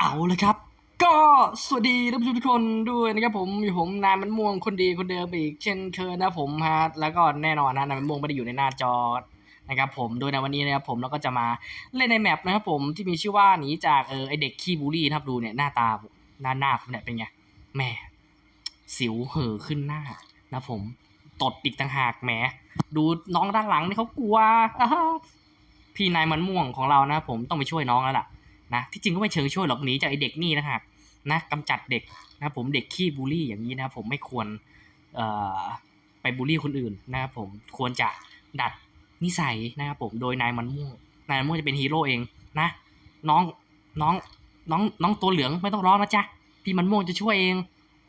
เอาลยครับ ก็สวัสดีท่านผู้ชมทุกคนด้วยนะครับผมอยู่ผมนายมันม่วงคนดีคนเดิมอีกเช่นเคยนะผมฮะแล้วก็แน่นอนนะนายมันม่วงไม่ได้อยู่ในหน้าจอนะครับผมโดยในวันนี้นะครับผมเราก็จะมาเล่นในแมปนะครับผมที่มีชื่อว่าหนีจากเออไอเด็กขี้บูลลี่นะครับดูเนี่ยหน้าตาหน้าหน้าผมเนี่ยเป็นไงแหม่สิวเห่อขึ้นหน้านะผมตดอีกต่างหากแหมดูน้องด้านหลังนี่เขากลัวพี่นายมันม่วงของเรานะผมต้องไปช่วยน้องแล้วล่ะ นะที่จริงก็ไม่เชิงช่วยหรอกหนีจากไอเด็กนี่นะฮะนะกำจัดเด็กนะผมเด็กขี้บูลลี่อย่างนี้นะผมไม่ควรไปบูลลี่คนอื่นนะครับผมควรจะดัดนิสัยนะครับผมโดยนายมันม่วงนายมันม่วงจะเป็นฮีโร่เองนะน้องน้องน้องน้องตัวเหลืองไม่ต้องร้องนะจ๊ะพี่มันม่วงจะช่วยเอง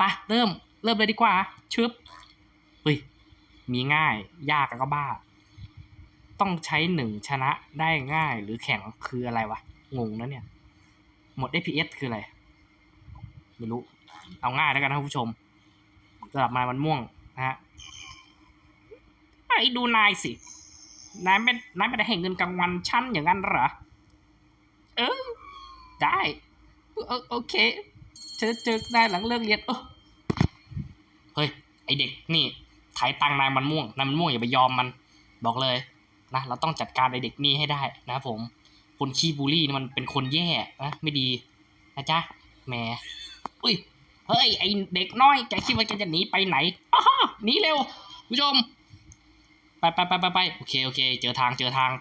ปะเริ่มเริ่มเลยดีกว่าชึบเฮ้ยมีง่ายยากก็บ้า ต้องใช้หนึ่งชนะได้ง่ายหรือแข่งคืออะไรวะ งงนะเนี่ย หมด APS คืออะไร ไม่รู้ เอาง่ายแล้วกันนะคุณผู้ชมสำหรับมามันม่วงนะฮะไอ้ดูนายสิ นายไม่นายไม่ได้ให้เงินกลางวันชั้นอย่างนั้นเหรอ เออ ได้ โอเค เจอเจอนายหลังเลิกเรียนเออเฮ้ย ไอเด็กนี่ถ่ายตังนายมันม่วง นายมันม่วงอย่าไปยอมมัน บอกเลยนะ เราต้องจัดการไอเด็กนี่ให้ได้นะครับผม คนขี้บูลลี่มันเป็นคนแย่นะไม่ดีนะจ๊ะแหมอุ้ยเฮ้ยไอเด็กน้อยแกคิดว่าแกจะหนีไปไหนอ้าหนีเร็วผู้ชมไปไปไปไปไปโอเคโอเค เจอทางเจอทาง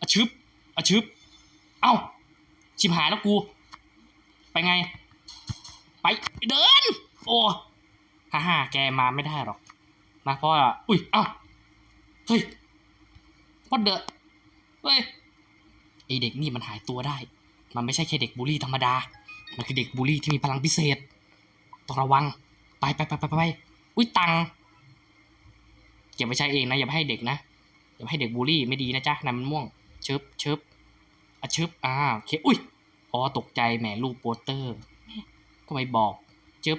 อะชึบอะชึบเอ้าชิบหายแล้วกู ไปไง ไปเดิน โอ้ฮ่าฮ่าแกมาไม่ได้หรอกนะเพราะอุ้ยเอ้าเฮ้ยพอดเดอะเฮ้ย ไอเด็กนี่มันหายตัวได้ มันไม่ใช่แค่เด็กบูลลี่ธรรมดา มันคือเด็กบูลลี่ที่มีพลังพิเศษ ต้องระวัง ไปไปไปไปไปอุ้ยตังเก็บไว้ใช้เองนะ อย่าไปให้เด็กนะ อย่าให้เด็กบูลลี่ไม่ดีนะจ๊ะนั่นมันม่วงเชึบเชึบอะเชึบอ่าโอเคอุ้ย อ๋อตกใจแหมรูปโปสเตอร์ก็ไม่บอกเชึบ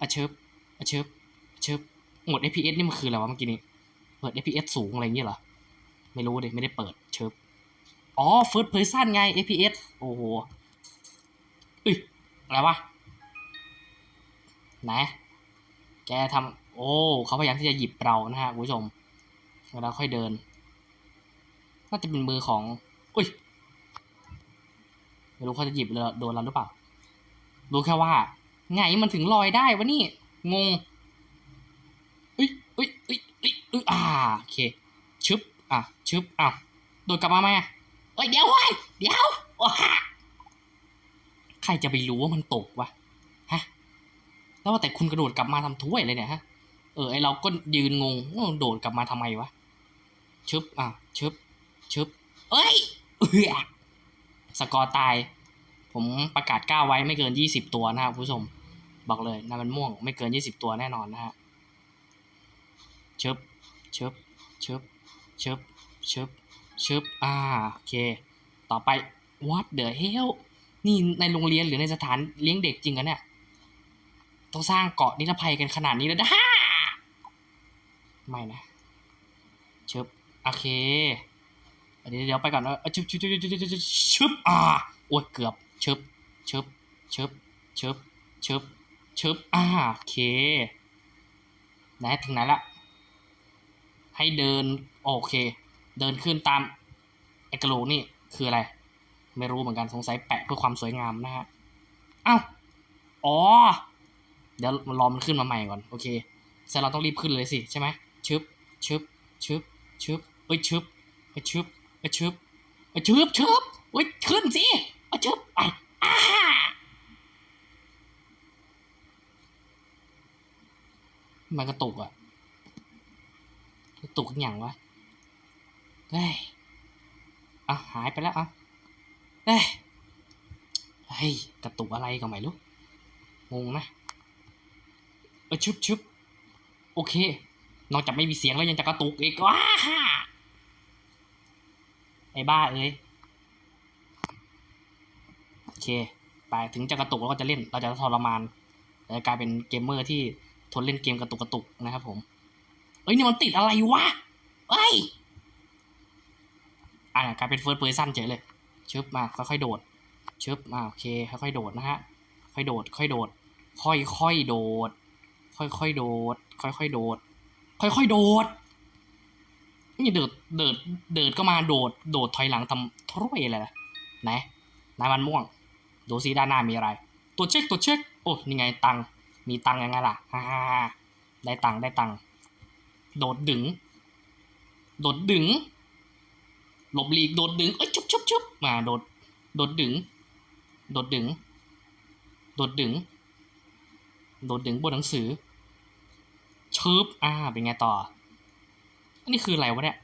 อะเชึบอะเชึบอะชึบหมด FPS นี่มันคืออะไรวะเมื่อกี้นี้ เปิด FPS สูงอะไรอย่เงี้ยเหรอ ไม่รู้เลยไม่ได้เปิดเชึบ อ๋อ first person ไง FPS โอ้โหอุ้ยอะไรวะไหนแกทำโอ้เขาพยายามที่จะหยิบเรานะฮะคุณผู้ชมแล้วเราค่อยเดินน่าจะเป็นมือของอุ้ยไม่รู้เขาจะหยิบเราโดนเราหรือเปล่า รู้แค่ว่าไงมันถึงลอยได้วะนี่ งง อุ้ยอุ้ยอุ้ยอุ้ยอุ้ยอ่า โอเค ชึบ อะ ชึบ อะ โดดกลับมาไหมอะ เอ้ยเดี๋ยวเว้ยเดี๋ยวว้าใครจะไปรู้ว่ามันตกวะฮะ แล้วว่าแต่คุณกระโดดกลับมาทำถ้วยเลยเนี่ยฮะ เออไอเราก็ยืนงงโดดกลับมาทำไมวะชึบอะชึบชึบเอ้ยเออสกอร์ตาย ผมประกาศก้าวไว้ไม่เกินยี่สิบตัวนะครับผู้ชม บอกเลยนะมันม่วงไม่เกินยี่สิบตัวแน่นอนนะฮะชึบชึบชึบชึบชึบชึบ ชิบอ่าโอเค ต่อไป what the hell นี่ในโรงเรียนหรือในสถานเลี้ยงเด็กจริงกันเนี่ย ต้องสร้างเกาะนิรภัยกันขนาดนี้แล้วนะไม่นะเชิบโอเคอันนี้เดี๋ยวไปก่อนนะชึบชิบชึบชิบชึบชิบอ่าโอ้ยเกือบชิบชึบชิบชึบชิบชึบอ่าโอเคไหนถึงไหนละให้เดิน โอเค เดินขึ้นตามไอกระโหลกนี่คืออะไร ไม่รู้เหมือนกันสงสัยแปะเพื่อความสวยงามนะฮะอ้าวอ๋อ เดี๋ยวรอมันขึ้นมาใหม่ก่อนโอเคแสดงเราต้องรีบขึ้นเลยสิใช่ไหมชึบชึบชึบชึบเอ้ยชึบเอ้ยชึบเอ้ยชึบเอ้ยชึบชึบเอ้ยขึ้นสิเอ้ยชึบอะอ่ามันกระตุกอะกระตุกกันอย่างวะ เฮ้ยอะหายไปแล้วอะเฮ้ยเฮ้ยกระตุกอะไรก็ไม่รู้งงนะเออชึบชึบโอเค นอกจากไม่มีเสียงแล้วยังจะกระตุกอีกว้าไอ้บ้าเอ้ยโอเค ไปถึงจะกระตุกเราก็จะเล่น เราจะทรมานเราจะกลายเป็นเกมเมอร์ที่ทนเล่นเกมกระตุกกระตุกนะครับผม เอ้ยนี่มันติดอะไรวะเอ้ย อ่ากลายเป็นเฟิร์สเพ s ร์ซันเฉยเลย ชึบมาค่อยๆโดด ชึบอ่าโอเคค่อยๆโดดนะฮะ ค่อยโดด ค่อยโดด ค่อยๆโดด ค่อยๆโดด ค่อยๆโดด ค่อยๆโดด นี่เดิดเดิดเดิดก็มาโดด โดดถอยหลังทำทุยอะไรล่ะไหนนายมันม่วง ดูซิด้านหน้ามีอะไร ตัวเช็คตัวเช็ค โอ้นี่ไงตัง มีตังยังไงล่ะฮ่าได้ตังได้ตัง โดดดึง โดดดึง หลบหลีกโดดดึง เอ้ยชุบชุบชุบมาโดด โดดดึง โดดดึง โดดดึง โดดดึงบนหนังสือชึบอ่า เป็นไงต่อ อันนี้คืออะไรวะเนี่ย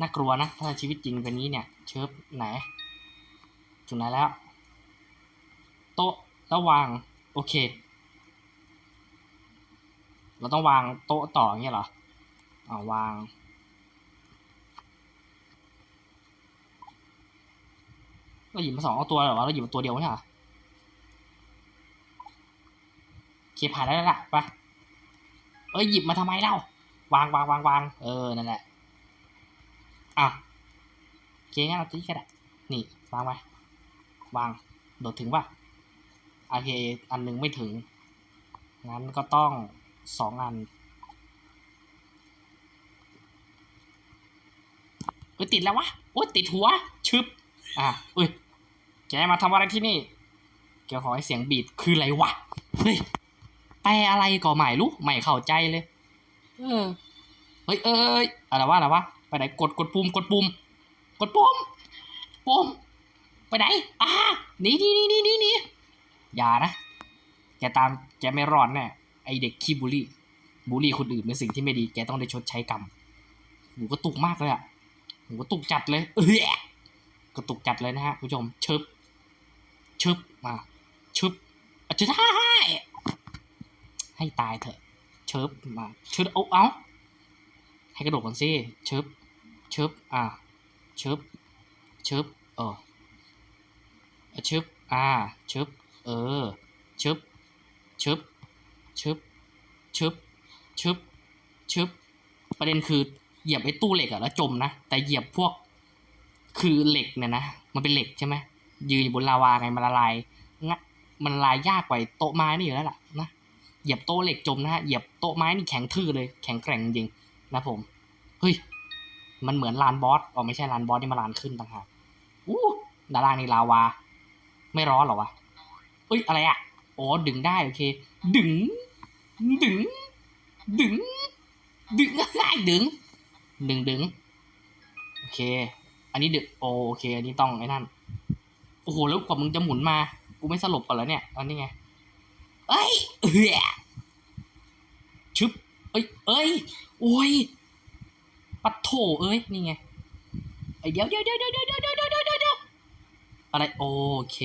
น่ากลัวนะ ถ้าชีวิตจริงเป็นนี้เนี่ยเชิบไหน ถึงไหนแล้ว โต๊ะแล้ววาง โอเค เราต้องวางโต๊ะต่ออย่างเงี้ยเหรออ่าวาง เราหยิบมาสองเอาตัวหรอวะเราหยิบมาตัวเดียวใช่เหรอโอเคผ่านได้แล้วล่ะไปเอ้ยหยิบมาทำไมเล่าวางวางวางวางเออนั่นแหละอะเคงั้นเราตีก็ได้นี่วางไว้วางโดดถึงป่ะโอเคอันหนึ่งไม่ถึงงั้นก็ต้องสองอันเอ้ยติดแล้ววะโอ้ยติดหัวชึบอะเอ้ย แกมาทำอะไรที่นี่ แกขอให้เสียงบีดคืออะไรวะ เฮ้ยแปลอะไรก็ไม่รู้ไม่เข้าใจเลย เออ เฮ้ยเอ้ยอะไรวะอะไรวะ ไปไหนกดกดปุ่มกดปุ่มกดปุ่มปุ่มไปไหนอ่าหนี่นี่นี่นี่นี่นี่อย่านะ แกตามแกไม่รอดแน่ไอเด็กขี้บูลลี่บูลลี่คนอื่นเป็นสิ่งที่ไม่ดีแกต้องได้ชดใช้กรรมหูก็ตุกมากเลยอะหูก็ตุกจัดเลยเออกระตุกจัดเลยนะฮะคุณผู้ชมชึบ ชึบมาชึบอาจจะได้ให้ตายเถอะชึบมาชึบเอาเอาให้กระโดดก่อนสิชึบชึบอ่าชึบชึบเออชึบอ่าชึบเออชึบชึบชึบชึบชึบชึบประเด็นคือเหยียบไอ้ตู้เหล็กอะแล้วจมนะ แต่เหยียบพวกคือเหล็กเนี่ยนะ มันเป็นเหล็กใช่ไหม ยืนอยู่บนลาวาไงมันละลายงะมันละลายยากกว่าโต๊ะไม้นี่อยู่แล้วล่ะนะเหยียบโต๊ะเหล็กจมนะฮะเหยียบโต๊ะไม้นี่แข็งทื่อเลยแข็งแกร่งจริงนะผมเฮ้ยมันเหมือนลานบอสอ๋อไม่ใช่ลานบอสนี่มาลานขึ้นต่างหากอู้ด้านล่างนี่ลาวา ไม่ร้อนหรอวะเอ้ยอะไรอะอ๋อดึงได้โอเค ดึง ดึง ดึง ดึงได้ดึง ดึงดึงโอเค อันนี้ดือโอโอเค อันนี้ต้องไอ้นั่น โอ้โหแล้วกว่ามึงจะหมุนมา กูไม่สลบก่อนแล้วเนี่ยตอนนี้ไงเอ้ยเอ้ยชึบเอ้ยเอ้ยโอ้ยปัดโถเอ้ยนี่ไงไอเดี๋ยวเดี๋ยวเดี๋ยวเดี๋ยวเดี๋ยวเดี๋ยวเดี๋ยวเดี๋ยวอะไรโอเค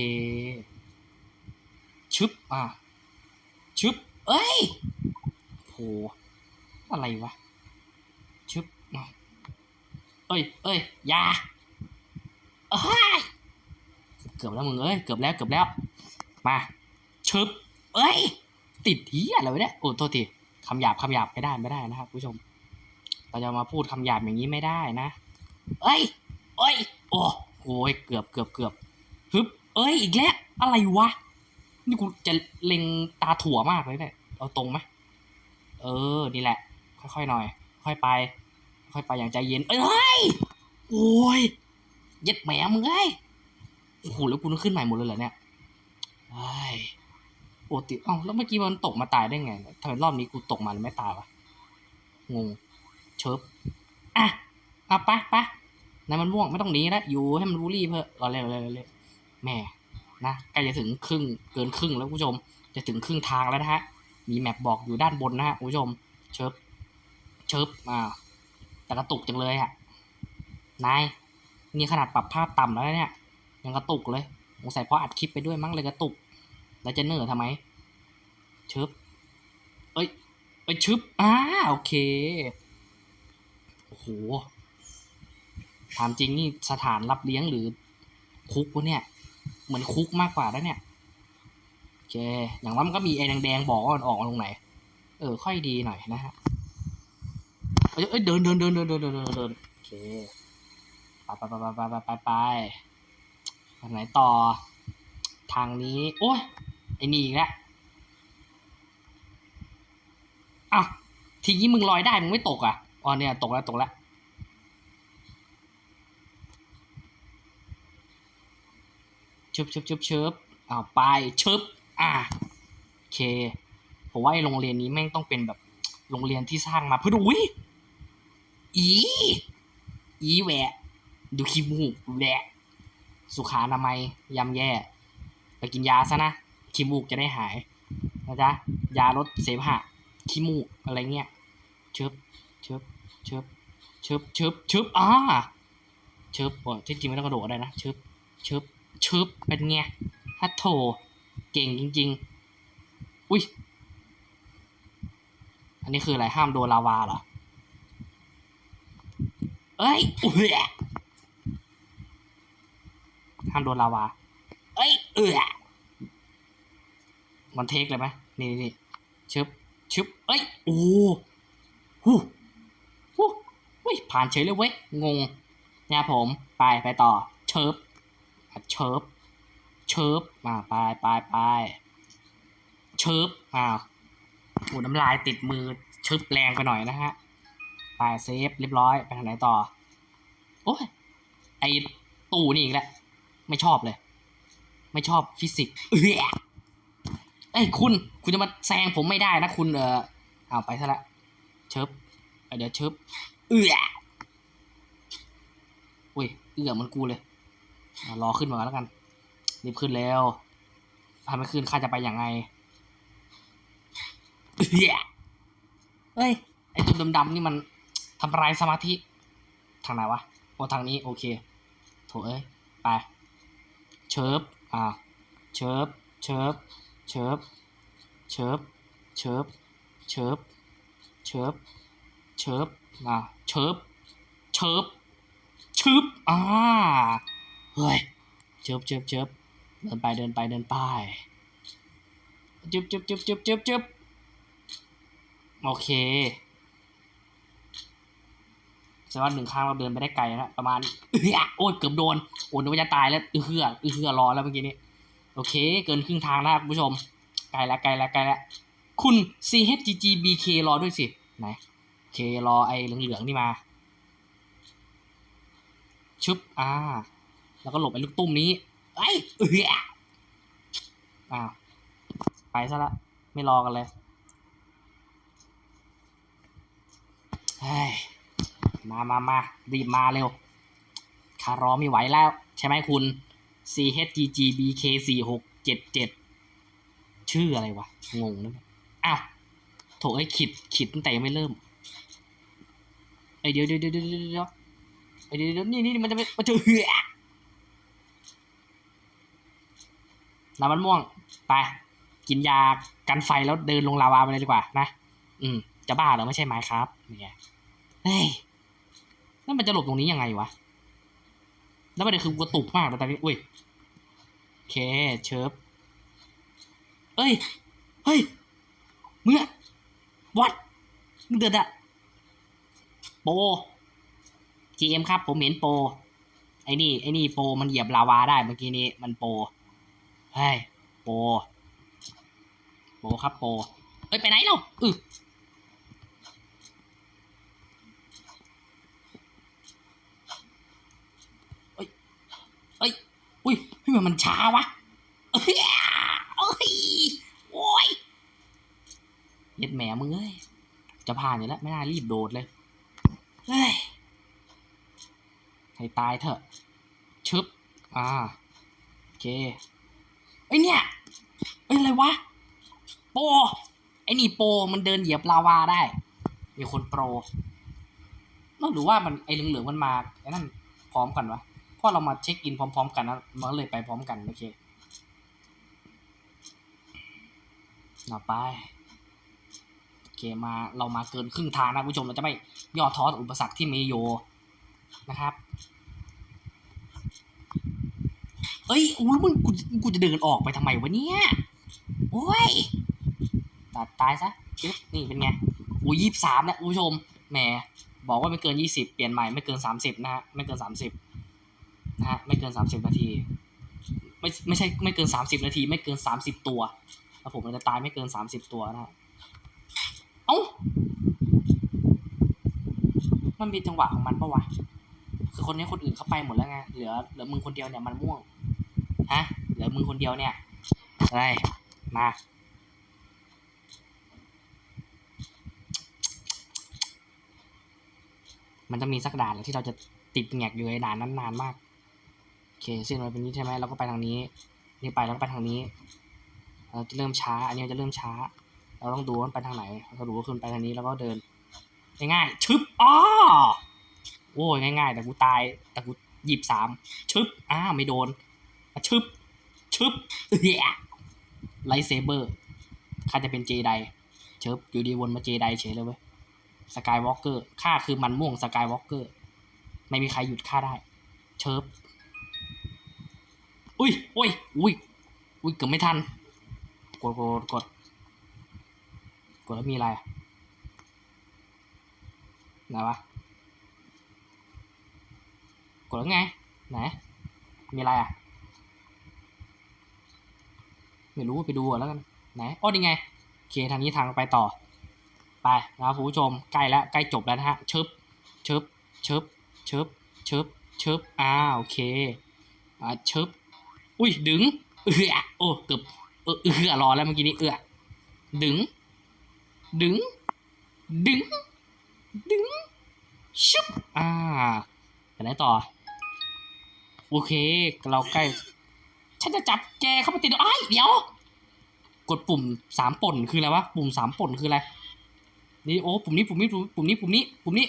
ชึบอะชึบเอ้ยโหอะไรวะชึบอะเอ้ยเอ้ยยาเอ้ย เกือบแล้วมึงเอ้ยเกือบแล้วเกือบแล้ว มาชึบเอ้ย ติดเฮียอะไรวะเนี่ยโอ้โทษทีคำหยาบคำหยาบไม่ได้ไม่ได้นะครับผู้ชม เราจะมาพูดคำหยาบอย่างนี้ไม่ได้นะเอ้ยเอ้ย โอ้โหเกือบเกือบเกือบฮึบเอ้ยอีกแล้วอะไรวะนี่กูจะเล็งตาถั่วมากเลยเนี่ยเอาตรงไหมเออนี่แหละ ค่อยๆหน่อย ค่อยไป ค่อยไปอย่างใจเย็นเอ้ยโอ้ยเย็ดแหมมึงเอ้ย โอ้โหแล้วกูต้องขึ้นใหม่หมดเลยเหรอเนี่ยไอ้ยปกติเอ้าแล้วเมื่อกี้มันตกมาตายได้ไงทำไมรอบนี้กูตกมาแล้วไม่ตายวะงงเชิบอะอะไปไปนายมันม่วงไม่ต้องหนีแล้วอยู่ให้มันรู้รีบเพื่อรอเร็วเร็วเร็วเร็วแม่นะใกล้จะถึงครึ่งเกินครึ่งแล้วคุณผู้ชม จะถึงครึ่งทางแล้วนะฮะมีแมปบอกอยู่ด้านบนนะฮะคุณผู้ชม เชิบเชิบอ่าแต่กระตุกจังเลยอะนายนี่ขนาดปรับภาพต่ำแล้วเนี่ย ยังกระตุกเลยสงสัยเพราะอัดคลิปไปด้วยมั้งเลยกระตุก แล้วจะเนื้อทำไมชึบเอ้ยเฮ้ยชึบอ่าโอเคโอ้โหถามจริงนี่สถานรับเลี้ยงหรือคุกวะเนี่ย เหมือนคุกมากกว่าแล้วเนี่ยโอเค อย่างว่ามันก็มีไอ้แดงๆบอกว่ามันออกลงไหน เออ ค่อยดีหน่อยนะฮะเอ้ยเดินเดินเดินเดินเดินเดินเดินโอเคไปไปไปไปไปไปไป ทางไหนต่อ ทางนี้ โอ้ยไอ้นี่อีกแล้วอ้าวทีนี้มึงลอยได้มึงไม่ตกอะอ๋อเนี่ยตกแล้วตกแล้วชึบชึบชึบชึบอ้าวไปชึบอ่าโอเคผมว่าไอโรงเรียนนี้แม่งต้องเป็นแบบโรงเรียนที่สร้างมาเพื่อดูอุ้ยอีอีแหวะดูขี้มูกแหวะ สุขานามัยยำแย่ ไปกินยาซะนะขี้มูกจะได้หายนะจ๊ะยาลดเสมหะขี้มูกอะไรเงี้ยชึบชึบชึบชึบชึบชึบอ่าชึบโอ้ที่จริงไม่ต้องกระโดดได้นะชึบชึบชึบเป็นไงฮัทโถเก่งจริง ๆ อุ้ยอันนี้คืออะไรห้ามโดนลาวาเหรอ เอ้ยอุ้ย ห้ามโดนลาวา เอ้ย เออมันเทคเลยไหมนี่นี่ชึบชึบเอ้ย โอ้หูหูอุ้ยผ่านเฉยเลยเว้ย งงเนี่ยผม ไป ไปต่อ เชิบอะเชิบเชิบมาไปไปไปเชิบอ้าวโอ้น้ำลายติดมือชึบแรงไปหน่อยนะฮะ ไปเซฟเรียบร้อย ไปทางไหนต่อ โอ้ย ไอตู้นี่อีกแล้ว ไม่ชอบเลย ไม่ชอบฟิสิกส์เอ้ยเอ้คุณ คุณจะมาแซงผมไม่ได้นะคุณเออเอาไปซะละเชิบเเดี๋ยวเชิบเอื้ออุ้ยเอื้อมันกูเลยรอขึ้นมาแล้วกันรีบขึ้นแล้วถ้าไม่ขึ้นข้าจะไปยังไงเอื้อเฮ้ยไอ้ตัวดำๆนี่มันทำลายสมาธิทางไหนวะโอ้ทางนี้โอเคโถเอ้ยไป เชิบอ่าเชิบเชิบเชิบเชิบเชิบเชิบเชิบเชิบอ่าเชิบเชิบชึบอ่าเฮ้ยเชิบเชิบเชิบเดินไปเดินไปเดินไปจึบจึบจึบจึบจึบจึบโอเค แสดงว่าหนึ่งข้างเราเดินไปได้ไกลแล้วประมาณเออโอ้ยเกือบโดนโอ้ยนึกว่าจะตายแล้วอือเฮืออือเฮือรอแล้วเมื่อกี้นี้โอเค เกินครึ่งทางแล้วคุณผู้ชมไกลแล้วไกลแล้วไกลแล้วคุณ CHGGBK รอด้วยสิไหนโอเครอไอ้เหลืองๆนี่มาชึบอ่า แล้วก็หลบไอ้ลูกตุ้มนี้ไอ้เอ้ยอ้าวไปซะละ ไม่รอกันเลยเฮ้ มามามารีบมาเร็ว คารอไม่ไหวแล้ว ใช่ไหมคุณ CHGGBK สี่หกเจ็ดเจ็ดชื่ออะไรวะ งงนะอ้าวโถไอ้ขิดขิดตั้งแต่ยังไม่เริ่มไอยเดี๋ยวเดี๋ยวเดี๋ยวเดี๋ยวเดี๋ยวไอเดี๋ยวเดี๋ยวนี่นี่มันจะมันจะเหือน้ำมันม่วง ไป กินยากันไฟแล้วเดินลงลาวาไปเลยดีกว่านะ อืม จะบ้าเหรอไม่ใช่ไหมครับเนี่ยเฮ้ย แล้วมันจะหลบตรงนี้ยังไงวะ แล้วประเด็นคือกูกระตุกมากแต่ตอนนี้อุ้ยโอเคเชิบเอ้ย เฮ้ยมึงอะวัดมึงเดือดอะโป GM ครับ ผมเห็นโปไอ้นี่ไอ้นี่โปมันเหยียบลาวาได้เมื่อกี้นี้มันโปเฮ้ยโปโปครับโปเอ้ยไปไหนเราอือย เอ้ยอุ้ยเฮ้ยมันช้าวะเอ้ยเอ้ยโอ้ยเย็ดแหมมึงเอ้ยจะผ่านอยู่แล้วไม่น่ารีบโดดเลยเฮ้ยให้ตายเถอะชึบอ่าโอเคไอ้ยเนี่ยเอ้ยอะไรวะโปรไอ้นี่โปรมันเดินเหยียบลาวาได้ มีคนโปรแล้วหรือว่ามันไอ้เหลืองๆมันมาไอ้นั่นพร้อมกันวะ ราะเรามาเช็คอินพร้อม ๆ กันนะมันเลยไปพร้อมกันโอเคเอาไปโอเคมาเรามาเกินครึ่งทางนะคุณผู้ชมเราจะไม่ย่อท้อต่ออุปสรรคที่มีอยู่นะครับเอ้ยอุ้ยมึงกูกูจะเดินออกไปทำไมวะเนี่ยโอ้ยตัดตายซะจึ๊บนี่เป็นไงอุ้ยยี่สามนะคุณผู้ชมแหมบอกว่าไม่เกินยี่สิบเปลี่ยนใหม่ไม่เกินสามสิบนะฮะไม่เกินสามสิบ นะฮะไม่เกินสามสิบนาที ไม่ไม่ใช่ไม่เกินสามสิบนาที ไม่เกินสามสิบตัวแล้วผมมันจะตายไม่เกินสามสิบตัวนะฮะเอ้ามันมีจังหวะของมันปะวะคือคนนี้คนอื่นเขาไปหมดแล้วไงเหลือเหลือมึงคนเดียวเนี่ยมันม่วงฮะเหลือมึงคนเดียวเนี่ยอะไรมามันจะมีสักด่านแหละที่เราจะติดแงกอยู่ในด่านนั้นนานมาก โอเคเส้นมันเป็นนี้ใช่ไหมเราก็ไปทางนี้ นี่ไปแล้วก็ไปทางนี้เราจะเริ่มช้า อันนี้จะเริ่มช้า เราต้องดูว่ามันไปทางไหนเราดูว่าขึ้นไปทางนี้แล้วก็เดิน ง่ายๆชึบอ้อโอ้ยง่ายๆ แต่กูตาย แต่กูหยิบสามชึบอ้าไม่โดนชึบชึบเฮียไลเซเบอร์ข้าจะเป็นเจไดชึบอยู่ดีวนมาเจไดเฉยเลยเว้ยสกายวอล์กเกอร์ข้าคือมันม่วงสกายวอล์กเกอร์ไม่มีใครหยุดข้าได้ เชิบ อุ้ยอุ้ยอุ้ยอุ้ยเกือบไม่ทัน กดกดกดกดแล้วมีอะไรอะไหนวะกดแล้วไง ไหน มีอะไรอะ ไม่รู้ไปดูแล้วกันไหนอ้อนี่ไงโอเคทางนี้ทางไปต่อ ไปนะครับคุณผู้ชมใกล้แล้วใกล้จบแล้วนะฮะชึบชึบชึบชึบชึบชึบอ่าโอเคอ่าชึบ อุ้ยดึงเอือโอ้เกือบเออเอือรอแล้วเมื่อกี้นี้เอือดึง ดึง ดึง ดึงชุบอ่าไปไหนต่อ โอเค เราใกล้ ฉันจะจับแกเข้าไปติดไอ้ายเดี๋ยว กดปุ่มสามป่นคืออะไรวะ ปุ่มสามป่นคืออะไร นี่โอ้ ปุ่มนี้ ปุ่มนี้ ปุ่มนี้ ปุ่มนี้ ปุ่มนี้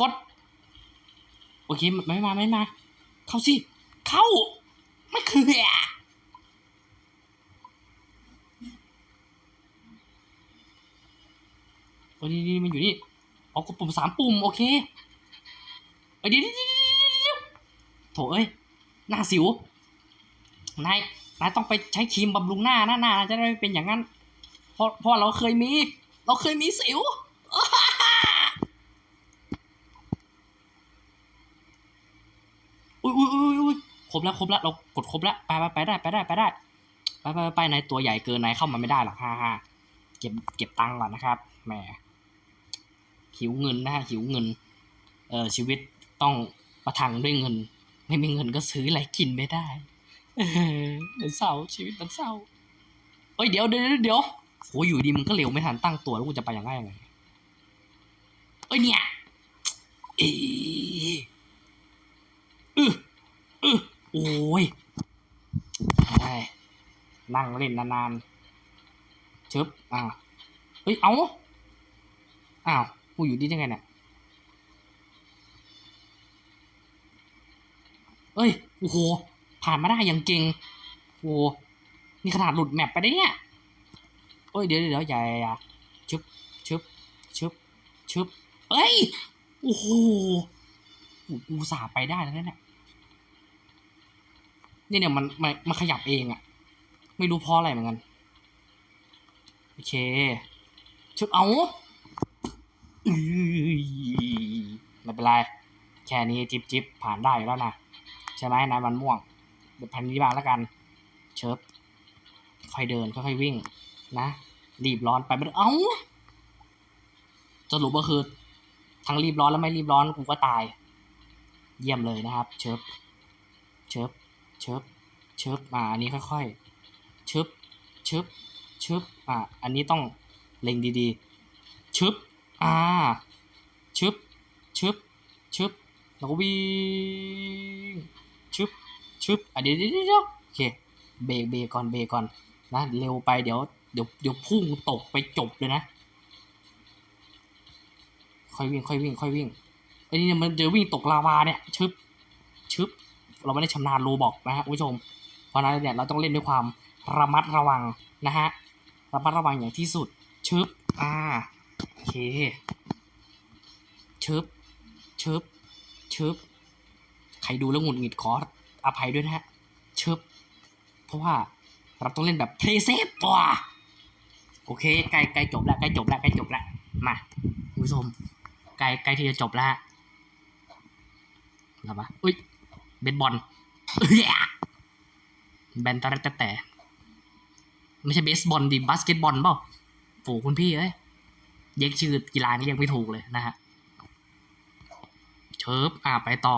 กด โอเค ไม่มา ไม่มา เข้าสิ เข้า โอ้นี่นี่มันอยู่นี่เอากดปุ่มสามปุ่ม โอเคเอ้ยเดี๋ยวดโถเอ้ย หน้าสิว นาย นายต้องไปใช้ครีมบำรุงหน้านะหน้าจะได้ไม่เป็นอย่างนั้น เพราะเพราะเราเคยมี เราเคยมีสิวอุ้ยอุ้ยอุ้ย รบแล้วครบแล้วเรากดครบแล้วไปไปไปได้ไปได้ไปได้ไปไปไปไปนายตัวใหญ่เกินนายเข้ามาไม่ได้หรอกฮ่าฮ่าเก็บเก็บตังค์ก่อนนะครับแหมหิวเงินนะฮะหิวเงิน เออชีวิตต้องประทังด้วยเงิน ไม่มีเงินก็ซื้ออะไรกินไม่ได้เดี๋ยวเศร้าชีวิตมันเศร้าเอ้ยเดี๋ยวเดี๋ยวเดี๋ยวโหอยู่ดีมันก็เร็วไม่ทันตั้งตัวแล้วกูจะไปยังไงยังไงเอ้ยเนี่ยเอยเออเออ โอ้ยนั่งเล่นนานๆชึบอ่าเฮ้ย เอาอ้าวกูอยู่ดีได้ไงเนี่ยเอ้ย โอ้โห ผ่านมาได้อย่างเก่งโอ้นี่ขนาดหลุดแมปไปได้เนี่ยโอ้ย เดี๋ยวเดี๋ยวอย่าชึบชึบชึบชึบเอ้ย โอ้โหกูสาไปได้แล้วเนี่ย นี่เนี่ยมันมันมันขยับเองอะไม่รู้เพราะอะไรเหมือนกันโอเคชึบเอาอื้อไม่เป็นไรแค่นี้จิบจิบผ่านได้แล้วนะใช่ไหมนายมันม่วงเดี๋ยวพันนี้บางแล้วกัน เชิบค่อยเดินค่อยๆวิ่ง นะรีบร้อนไปไม่เอ้าสรุปก็คือทั้งรีบร้อนแล้วไม่รีบร้อนกูก็ตาย เยี่ยมเลยนะครับ เชิบเชิบ ชิบเชิบอ่าอันนี้ค่อยๆชิบชิบชิบอ่าอันนี้ต้องเล็งดีๆชึบอ่าชึบชึบชึบแล้วก็วิ่งชึบชึบอะเดี๋ยวเดี๋ยวเดี๋ยวโอเคเบรกเบรกก่อนเบรกก่อนนะเร็วไปเดี๋ยวเดี๋ยวเดี๋ยวพุ่งตกไปจบเลยนะ ค่อยวิ่งค่อยวิ่งค่อยวิ่งไอ้นี่เนี่ยมันเจอวิ่งตกลาวาเนี่ยชึบชึบ เราไม่ได้ชำนาญโรบอกนะฮะคุณผู้ชม เพราะนั้นเนี่ยเราต้องเล่นด้วยความระมัดระวังนะฮะระมัดระวังอย่างที่สุดชึบอ่าโอเคชึบชึบชึบใครดูแล้วหงุดหงิดขออภัยด้วยนะฮะชิบเพราะว่าเราต้องเล่นแบบ play safe ว่ะโอเคใกล้ใกล้จบแล้วใกล้จบแล้วใกล้จบแล้วมาคุณผู้ชมใกล้ใกล้ที่จะจบแล้วฮะอะไรวะอุ้ย บสบอลแบนตะเรตะแต่ไม่ใช่เบสบอลดิบาสเกตบอลเปล่าโอ้คุณพี่เอ้ยเย็กชื่อกีฬานี่เรียกไม่ถูกเลยนะฮะเชิบอ่าไปต่อ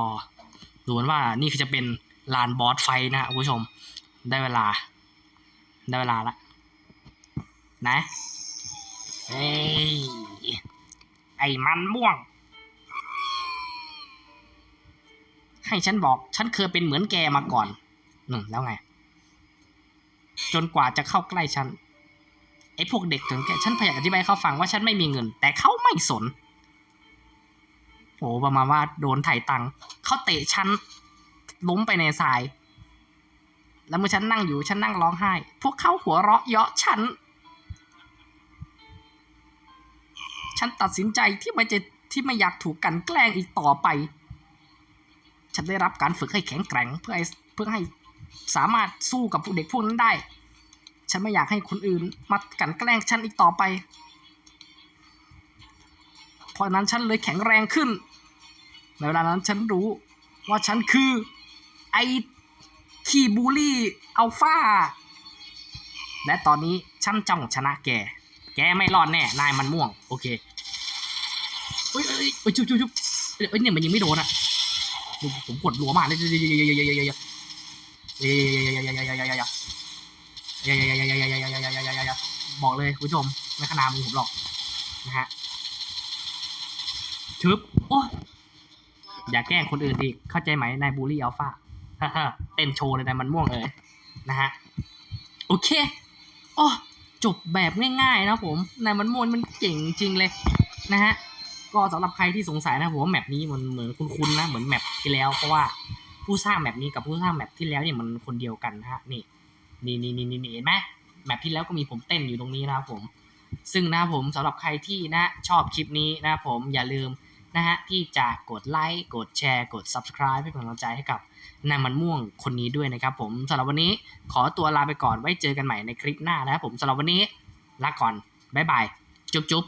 ดูเหมือนว่านี่คือจะเป็นลานบอสไฟนะฮะคุณผู้ชม ได้เวลา ได้เวลาละ นะเอ้ยไอ้มันม่วง ให้ฉันบอก ฉันเคยเป็นเหมือนแกมาก่อนหนึ่งแล้วไง จนกว่าจะเข้าใกล้ฉันไอ้พวกเด็กถึงแกฉันพยายามอธิบายให้เขาฟังว่าฉันไม่มีเงิน แต่เขาไม่สนโอ้ประมาณว่าโดนไถ่ตังค์เขาเตะฉันล้มไปในทราย แล้วเมื่อฉันนั่งอยู่ฉันนั่งร้องไห้ พวกเขาหัวเราะเยาะฉัน ฉันตัดสินใจที่ไม่จะที่ไม่อยากถูกกันแกล้งอีกต่อไป ฉันได้รับการฝึกให้แข็งแกร่งเพื่อให้เพื่อให้สามารถสู้กับพวกเด็กพวกนั้นได้ ฉันไม่อยากให้คนอื่นมากันแกล้งฉันอีกต่อไป เพราะนั้นฉันเลยแข็งแรงขึ้น ในเวลานั้นฉันรู้ว่าฉันคือไอ้คีบูลี่อัลฟาและตอนนี้ฉันจ้องชนะแก แกไม่รอดแน่ นายมันม่วง โอเคเอ้ยเอ้ยเอ้ยจุ๊บจุ๊บเอ้ยเนี่ยมันยิงไม่โดนอะ ผมกดรัวมากเลยเยอะๆๆๆๆๆๆๆๆๆๆๆๆบอกเลยคุณผู้ชมไม่ขนามือผมหรอกนะฮะชึบโอ้อย่าแกล้งคนอื่นอีกเข้าใจไหมนายบูลลี่อัลฟาเต้นโชว์เลยนายมันม่วงเลยนะฮะโอเคโอ้จบแบบง่ายๆนะผมนายมันม่วงมันเก่งจริงเลยนะฮะ ก็สำหรับใครที่สงสัยนะผมว่าแมปนี้มันเหมือนคุ้นๆนะเหมือนแมปที่แล้วเพราะว่าผู้สร้างแมปนี้กับผู้สร้างแมปที่แล้วเนี่ยมันคนเดียวกันนะฮะนี่นี่นี่นี่นี่เห็นไหมแมปที่แล้วก็มีผมเต้นอยู่ตรงนี้นะครับผม ซึ่งนะผมสำหรับใครที่นะชอบคลิปนี้นะผมอย่าลืมนะฮะที่จะกดไลค์กดแชร์กด subscribe ให้เป็นกำลังใจให้กับนายมันม่วงคนนี้ด้วยนะครับผมสำหรับวันนี้ขอตัวลาไปก่อนไว้เจอกันใหม่ในคลิปหน้านะครับผมสำหรับวันนี้ลาก่อนบ๊ายบายจุ๊บจุ๊บ